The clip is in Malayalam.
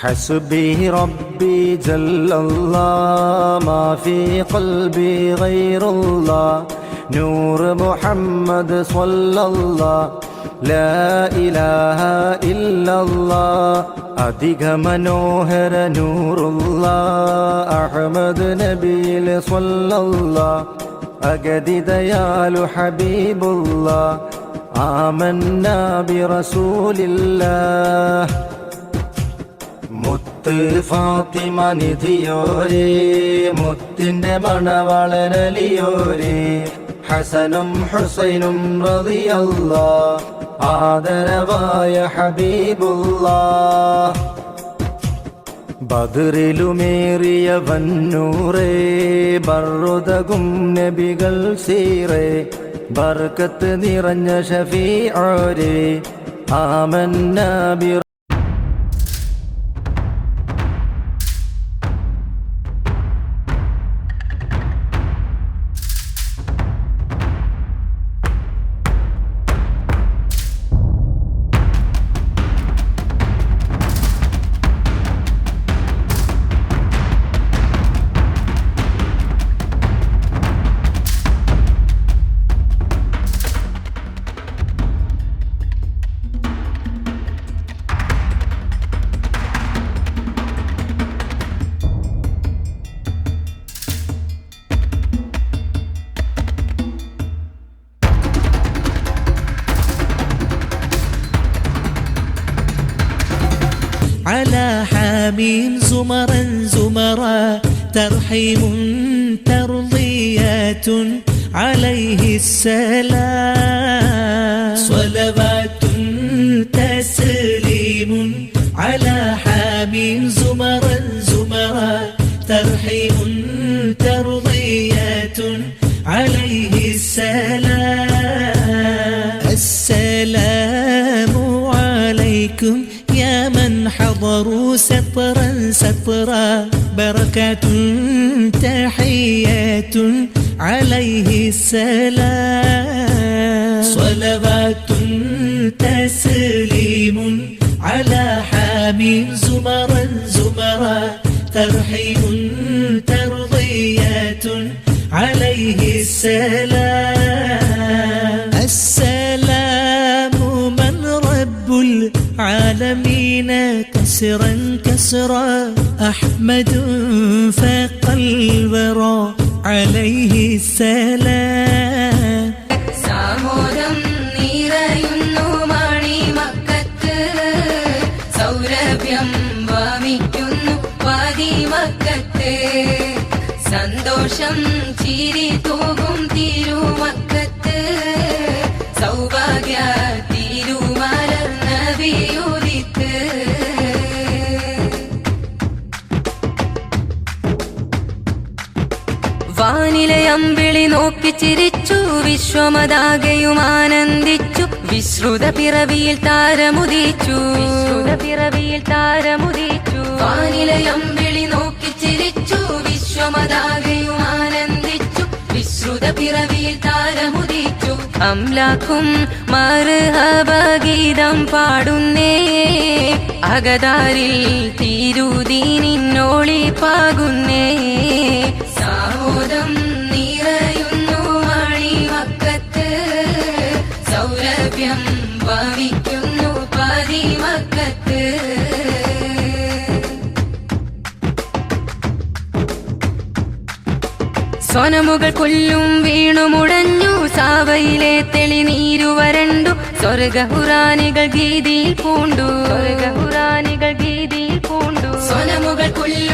حسبي ربي جل الله ما في قلبي غير الله نور محمد صلى الله لا إله إلا الله അധിക മനോഹര നൂറുള്ള അഹമ്മദ് നബിയിൽ സ്വല്ല അഗതിദയാലു ഹബീബുള്ള ആമന്ന ബി റസൂലില്ലാഹ് മുത്ത് ഫാത്തിമ നിധിയോരേ മുത്തിന്റെ മണവളരലിയോരേ ഹസനും ഹുസൈനും റതിയല്ല ആദരവായ ഹബീബുള്ള ബദറിലുമേറിയ വന്നൂറേ ബറുതകും നബികൾ സീറേ. ബർക്കത്ത് നിറഞ്ഞ ഷഫീഅരേ ആമന്ന على حاميم زمرا زمرا ترحيم ترضيات عليه السلام. صلوات تسليم على حاميم زمرا زمرا ترحيم ترضيات عليه السلام. السلام عليكم من حضروا سطرا سطرا بركات تحيات عليه السلام. صلوات تسليم على حامين زمرا زمرا ترحيم ترضيات عليه السلام. العالمين كسرا كسرا أحمد فاق الورى عليه السلام സാമോദം നിറയുന്നു മണിമക്കത്ത് സൗരഭ്യം വമിക്കുന്നു പതിമക്കത്ത് സന്തോഷം ചിരി തൂകും തിരുമക്കത്ത് വാനിലെ അമ്പിളി നോക്കി ചിരിച്ചു വിശ്വമതാകയും ആനന്ദിച്ചു വിശ്രുത പിറവിയിൽ താരമുദിച്ചു. വിശ്രുത പിറവിയിൽ താരമുദിച്ചു. വാനിലയമ്പിളി നോക്കി ചിരിച്ചു വിശ്വമതാകയും ആനന്ദിച്ചു വിശ്രുത പിറവിയിൽ താരമുദിച്ചു. അംലാക്കും മറുഹബഗീതം പാടുന്നേ അകതാരിൽ തിരുദീനിന്നോളി മണിമക്കത്ത് സൗരഭ്യം സ്വനമുകൾ കൊല്ലും വീണുമുടഞ്ഞു സാവയിലെ തെളിനീരു വരണ്ടു. സ്വർഗഹുറാനികൾ ഗീതിയിൽ പൂണ്ടു. സ്വർഗഹുറാനികൾ ഗീതിയിൽ പൂണ്ടു. സ്വനമുകൾ കൊല്ലും